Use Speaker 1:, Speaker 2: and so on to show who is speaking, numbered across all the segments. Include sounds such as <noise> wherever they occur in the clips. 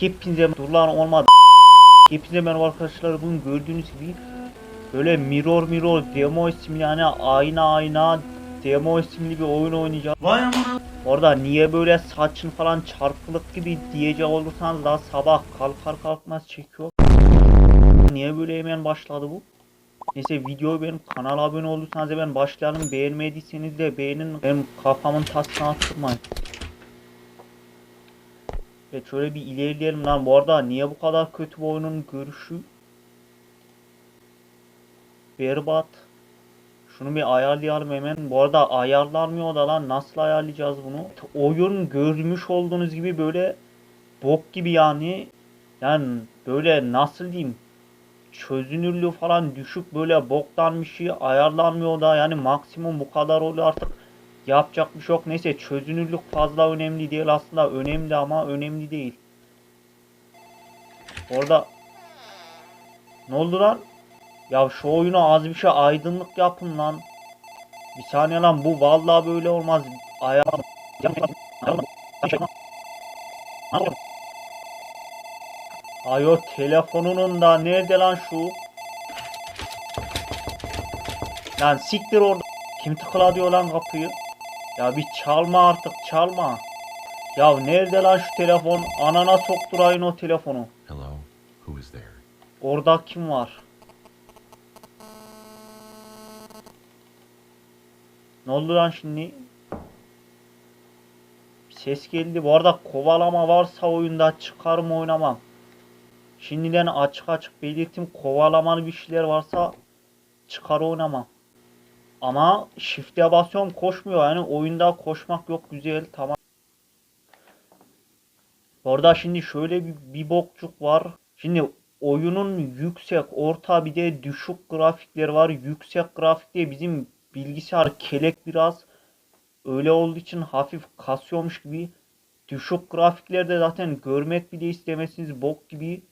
Speaker 1: Hepinize dur lan olmadı. Hepinize merhaba arkadaşlar. Bugün gördüğünüz gibi böyle Mirror Mirror demo isimli yani ayna ayna demo isimli bir oyun oynayacağız.
Speaker 2: Vay amına.
Speaker 1: Orada niye böyle saçın falan çarpılık gibi diyecek olursanız daha sabah kalkar kalkmaz çekiyor. Niye böyle hemen başladı bu? Neyse videoyu benim kanala abone olduysanız hemen başlayalım. Beğenmediyseniz de beğenin. Benim kafamın tasını attırmayın. Evet şöyle bir ilerleyelim lan. Bu arada niye bu kadar kötü bu oyunun görüşü? Berbat. Şunu bir ayarlayalım hemen. Bu arada ayarlanmıyor da lan. Nasıl ayarlayacağız bunu? Oyun görmüş olduğunuz gibi böyle bok gibi yani. Yani böyle nasıl diyeyim? Çözünürlüğü falan düşük böyle boktan bir şey ayarlanmıyor da yani maksimum bu kadar oluyor artık. Yapacak bir şey yok. Neyse çözünürlük fazla önemli değil aslında. Önemli ama önemli değil. Orada ne oldu lan? Ya şu oyuna az bir şey aydınlık yapın lan. Bir saniye lan bu vallahi böyle olmaz. Ayar Ayo telefonunun da nerede lan şu? Lan siktir orada. Kim tıkla diyor lan kapıyı? Ya bir çalma artık çalma. Ya nerede lan şu telefon? Anana sokturayın o telefonu.
Speaker 3: Hello, who is there?
Speaker 1: Orada kim var? Ne oldu lan şimdi? Bir ses geldi. Bu arada kovalama varsa oyunda çıkarım oynamam. Şimdiden açık açık belirttim. Kovalamalı bir şeyler varsa çıkar oynamam. Ama shift'e basıyorum koşmuyor. Yani oyunda koşmak yok güzel tamam. Orada şimdi şöyle bir, bir bokçuk var. Şimdi oyunun yüksek, orta bir de düşük grafikleri var. Yüksek grafikte bizim bilgisayar kelek biraz. Öyle olduğu için hafif kasıyormuş gibi. Düşük grafiklerde zaten görmek bile istemezsiniz bok gibi.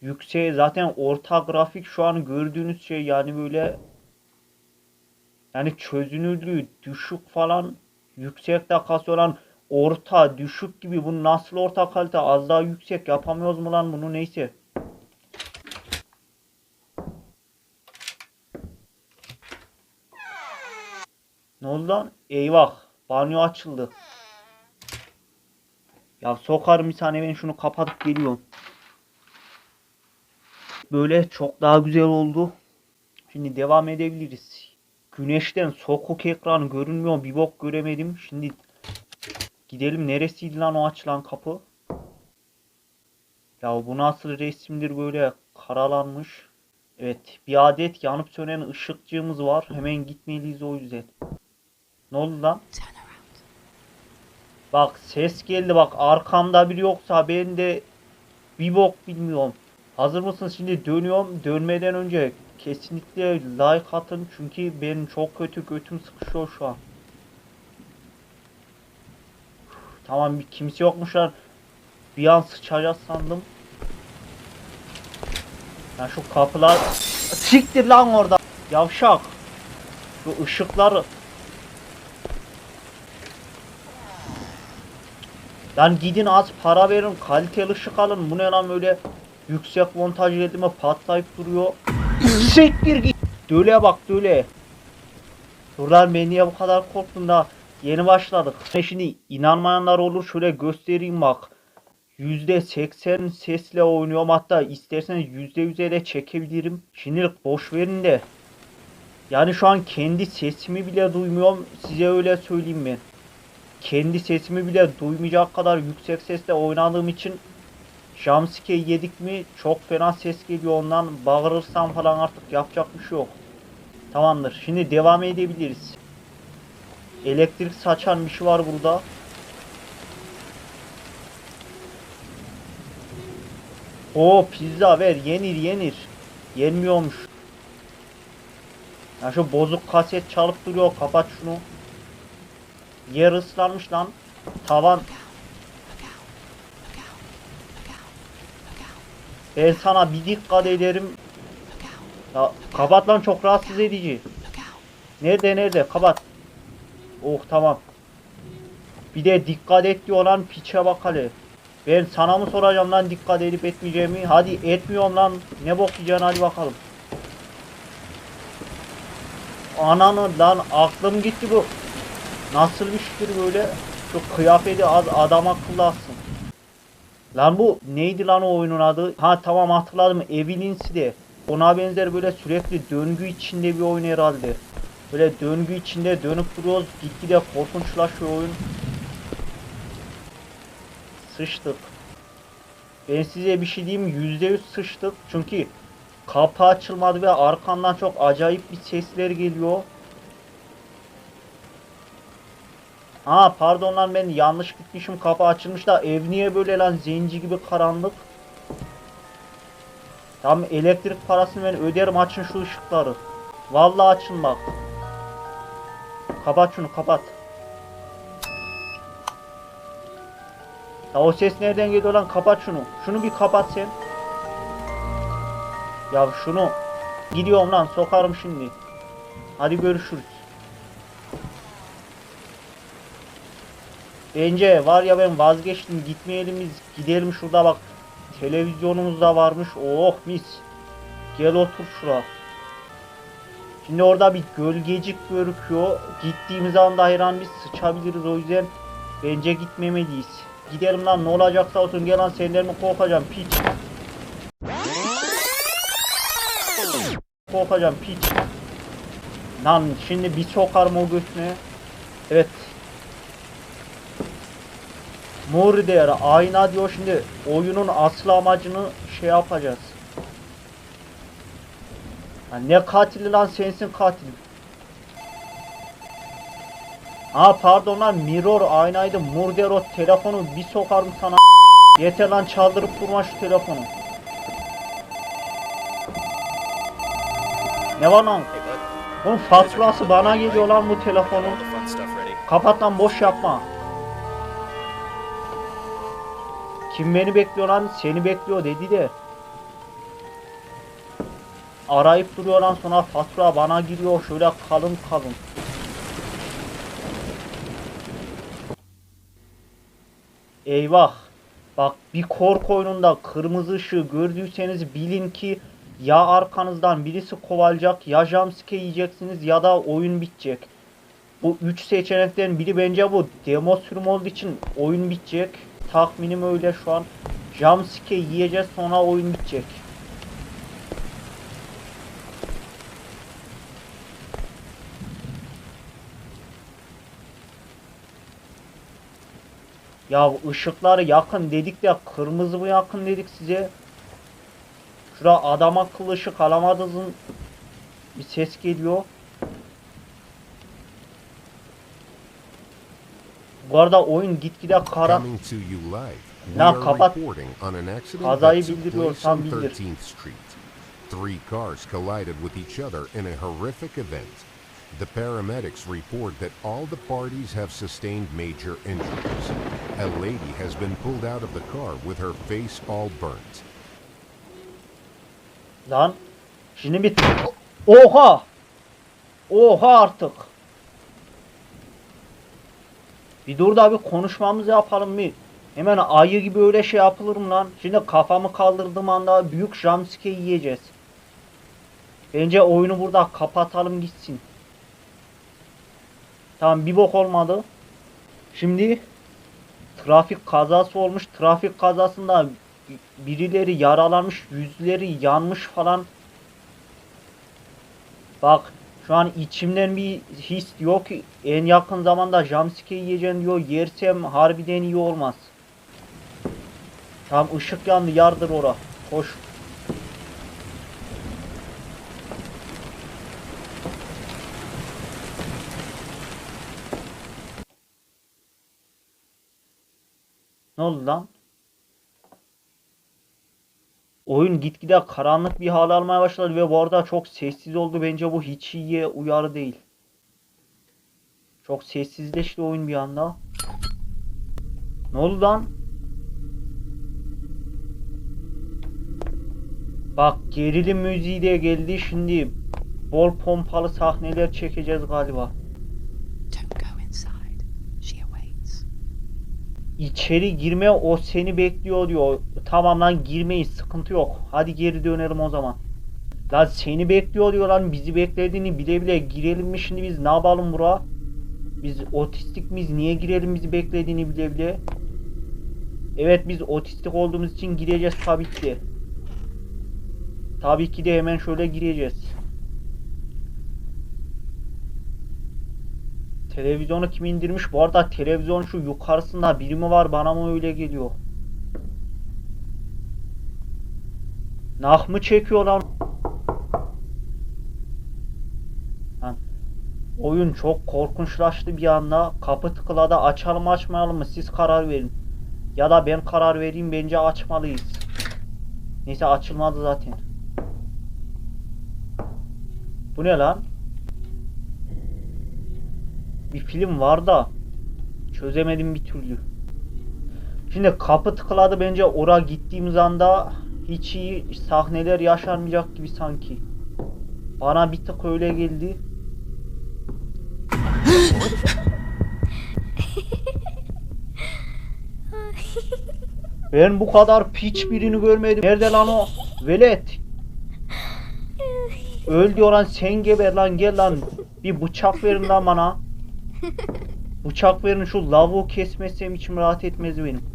Speaker 1: Yüksek zaten orta grafik şu an gördüğünüz şey yani böyle yani çözünürlüğü düşük falan yüksekte kasıyor lan orta düşük gibi bu nasıl orta kalite az daha yüksek yapamıyoruz mu lan bunu neyse. Ne oldu lan? Eyvah. Banyo açıldı. Ya sokarım bir saniye ben şunu kapatıp geliyorum. Böyle çok daha güzel oldu. Şimdi devam edebiliriz. Güneşten sokuk ekran görünmüyor. Bir bok göremedim. Şimdi gidelim. Neresiydi lan o açılan kapı? Ya bu nasıl resimdir böyle karalanmış. Evet bir adet yanıp sönen ışıkçığımız var. Hemen gitmeliyiz o yüzden. Ne oldu lan? Bak ses geldi bak arkamda biri yoksa ben de bir bok bilmiyorum. Hazır mısınız? Şimdi dönüyorum. Dönmeden önce kesinlikle like atın çünkü ben çok kötü götüm sıkışıyor şu an. Tamam bir kimse yokmuşlar. Bir an sıçacağız sandım. Ya şu kapılar siktir lan orada. Yavşak. Şu ışıkları Lan gidin az para verin kaliteli ışık alın. Bu ne lan böyle yüksek montaj geldi mi patlayıp duruyor. Siktir git. Döle bak döle. Buradan ben niye bu kadar korktun da yeni başladık. Şimdi inanmayanlar olur şöyle göstereyim bak. %80 sesle oynuyorum hatta isterseniz %100'e de çekebilirim. Şimdilik boş verin de. Yani şu an kendi sesimi bile duymuyorum. Size öyle söyleyeyim ben kendi sesimi bile duymayacak kadar yüksek sesle oynadığım için jumpscare yedik mi çok fena ses geliyor ondan bağırırsam falan artık yapacak bir şey yok. Tamamdır. Şimdi devam edebiliriz. Elektrik saçan bir şey var burada. O pizza ver yenir yenir. Yenmiyormuş. Ya şu bozuk kaset çalıp duruyor kapat şunu. Yer ıslanmış lan. Tavan. Ben sana bir dikkat ederim. Ya kapat lan çok rahatsız edici. Nerede nerede kapat. Oh tamam. Bir de dikkat et diyor lan piçe bak hele. Ben sana mı soracağım lan dikkat edip etmeyeceğimi? Hadi etmiyorum lan. Ne bok yiyeceksin hadi bakalım. Ananı lan aklım gitti bu. Nasıl bir şükür böyle? Şu kıyafeti az adam akıllı alsın. Lan bu neydi lan o oyunun adı? Ha tamam hatırladım. Evilinsi de. Ona benzer böyle sürekli döngü içinde bir oyun herhalde. Böyle döngü içinde dönüp duruyoruz. Gitgide korkunçlaşıyor oyun. Sıçtık. Ben size bir şey diyeyim yüzde yüz sıçtık. Çünkü kapı açılmadı ve arkamdan çok acayip bir sesler geliyor. Ha pardon lan ben yanlış gitmişim kapı açılmış da ev niye böyle lan zenci gibi karanlık. Tam elektrik parasını ben öderim açın şu ışıkları. Vallahi açın bak. Kapat şunu kapat. Ya o ses nereden geliyor lan kapat şunu. Şunu bir kapat sen. Ya şunu. Gidiyorum lan sokarım şimdi. Hadi görüşürüz. Bence var ya ben vazgeçtim gitmeyelim biz gidelim şurada bak. Televizyonumuz da varmış. Oh mis. Gel otur şura. Şimdi orada bir gölgecik görüküyor. Gittiğimiz anda her an biz sıçabiliriz o yüzden bence gitmemeliyiz. Gidelim lan ne olacaksa olsun gel lan senden mi korkacağım piç. Korkacağım piç. Lan şimdi bir sokarım o götüne. Evet. Murder ayna diyor şimdi oyunun asıl amacını şey yapacağız. Ya ne katili lan sensin katil. Ha pardon lan mirror aynaydı murder o telefonu bir sokarım sana. Yeter lan çaldırıp durma şu telefonu. Ne var lan? Bunun faturası bana geliyor lan bu telefonun. Kapat lan boş yapma. Kim beni bekliyor lan? Seni bekliyor dedi de. Arayıp duruyor lan sonra fatura bana giriyor şöyle kalın kalın. Eyvah. Bak bir korku oyununda kırmızı ışığı gördüyseniz bilin ki ya arkanızdan birisi kovalayacak ya jumpscare yiyeceksiniz ya da oyun bitecek. Bu üç seçenekten biri bence bu. Demo sürüm olduğu için oyun bitecek. Tahminim öyle şu an. Jumpscare yiyeceğiz sonra oyun bitecek. Ya ışıkları yakın dedik de kırmızı mı yakın dedik size. Şura adam akıllı ışık alamadınız bir ses geliyor. Bu arada oyun gitgide kara.
Speaker 3: Are
Speaker 1: kapat. Kazayı bildiriyorsan bildir.
Speaker 3: 13th Street. Three cars collided with each other in a horrific event. The paramedics report that all the parties have sustained major injuries. A lady has been pulled out of the car with her face all burnt.
Speaker 1: Lan. Şimdi bir... Oha! Oha artık. Bir dur da bir konuşmamızı yapalım bir. Hemen ayı gibi öyle şey yapılır mı lan? Şimdi kafamı kaldırdığım anda büyük jumpscare yiyeceğiz. Bence oyunu burada kapatalım gitsin. Tamam bir bok olmadı. Şimdi trafik kazası olmuş. Trafik kazasında birileri yaralanmış, yüzleri yanmış falan. Bak şu an içimden bir his diyor ki en yakın zamanda jumpscare yiyeceğim diyor. Yersem harbiden iyi olmaz. Tam ışık yandı yardır ora. Koş. Ne oldu lan? Oyun gitgide karanlık bir hal almaya başladı ve bu arada çok sessiz oldu. Bence bu hiç iyiye uyarı değil. Çok sessizleşti oyun bir anda. Ne oldu lan? Bak gerilim müziği de geldi şimdi. Bol pompalı sahneler çekeceğiz galiba. İçeri girme o seni bekliyor diyor. Tamam lan girmeyiz sıkıntı yok. Hadi geri dönelim o zaman. Lan seni bekliyor diyor lan bizi beklediğini bile bile girelim mi şimdi biz ne yapalım bura? Biz otistik miyiz niye girelim bizi beklediğini bile bile? Evet biz otistik olduğumuz için gireceğiz tabii ki. Tabii ki de hemen şöyle gireceğiz. Televizyonu kim indirmiş? Bu arada televizyon şu yukarısında biri mi var? Bana mı öyle geliyor? Nah mı çekiyor lan? Oyun çok korkunçlaştı bir anda. Kapı tıkladı. Açalım açmayalım mı? Siz karar verin. Ya da ben karar vereyim. Bence açmalıyız. Neyse açılmadı zaten. Bu ne lan? Bir film var da çözemedim bir türlü. Şimdi kapı tıkladı bence ora gittiğimiz anda hiç iyi sahneler yaşanmayacak gibi sanki. Bana bir tık öyle geldi. Ben bu kadar piç birini görmedim. Nerede lan o? Velet. Öl diyor lan sen geber lan gel lan. Bir bıçak verin lan bana. <laughs> Bıçak verin şu lavuğu kesmezsem içim rahat etmez benim.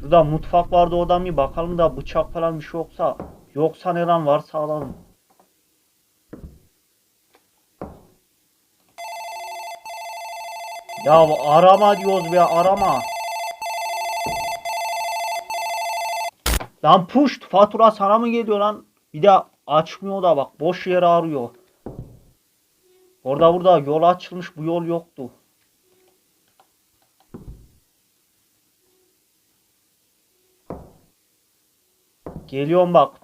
Speaker 1: Şurada mutfak vardı oradan bir bakalım da bıçak falan bir şey yoksa. Yoksa ne lan varsa alalım. Ya arama diyoruz be arama. Lan puşt fatura sana mı geliyor lan? Bir de açmıyor da bak boş yere arıyor. Orada burada yol açılmış bu yol yoktu. Geliyorum bak.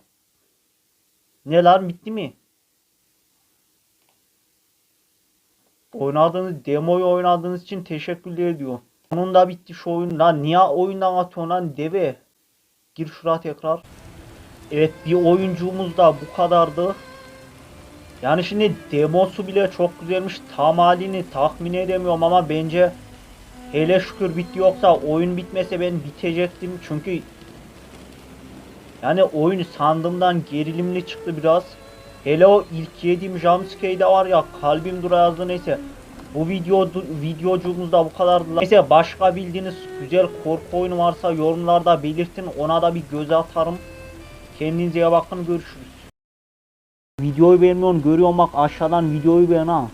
Speaker 1: Ne lan bitti mi? Oynadığınız demoyu oynadığınız için teşekkürler diyor. Sonunda bitti şu oyun. Lan niye oyundan atıyorsun lan deve? Gir şuraya tekrar. Evet bir oyuncumuz da bu kadardı. Yani şimdi demosu bile çok güzelmiş. Tam halini tahmin edemiyorum ama bence hele şükür bitti yoksa oyun bitmese ben bitecektim. Çünkü yani oyun sandığımdan gerilimli çıktı biraz. Hele o ilk yediğim jumpscare'de var ya kalbim dura yazdı neyse. Bu video videocumuz da bu kadardı. Neyse başka bildiğiniz güzel korku oyunu varsa yorumlarda belirtin. Ona da bir göz atarım. Kendinize iyi bakın görüşürüz. Videoyu beğenmiyorsun görüyorum bak aşağıdan videoyu beğen ha.